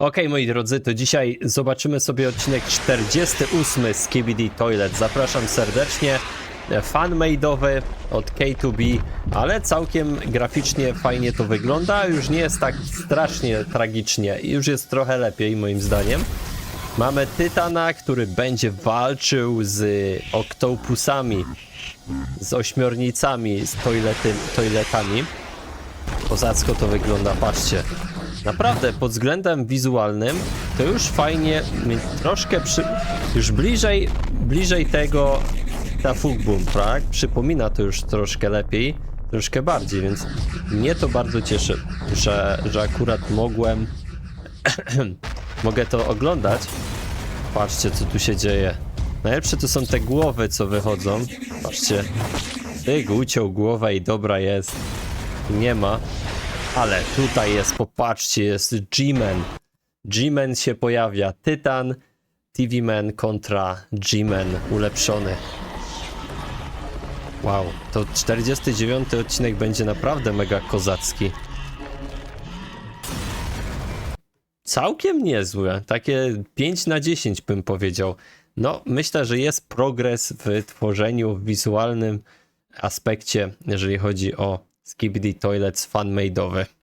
Okej, moi drodzy, to dzisiaj zobaczymy sobie odcinek 48 z KBD Toilet. Zapraszam serdecznie. Fanmade'owy od K2B, ale całkiem graficznie fajnie to wygląda. Już nie jest tak strasznie tragicznie, już jest trochę lepiej, moim zdaniem. Mamy Tytana, który będzie walczył z oktopusami, z ośmiornicami, z toilety, toiletami. Kozacko to wygląda, patrzcie. Naprawdę, pod względem wizualnym to już fajnie, troszkę przy... już bliżej, bliżej tego ta Fugboom, tak? Przypomina to już troszkę lepiej, troszkę bardziej, więc mnie to bardzo cieszy, że, że akurat mogłem, mogę to oglądać. Patrzcie, co tu się dzieje. Najlepsze to są te głowy, co wychodzą. Patrzcie. Tyg uciął głowę i dobra jest. Nie ma. Ale tutaj jest, popatrzcie, jest G-Man. G-Man się pojawia. Tytan, TV-Man kontra G-Man ulepszony. Wow, to 49 odcinek będzie naprawdę mega kozacki. Całkiem niezłe, takie 5 na 10 bym powiedział. No, myślę, że jest progres w tworzeniu w wizualnym aspekcie, jeżeli chodzi o Skibidi Toilets fanmade'owy.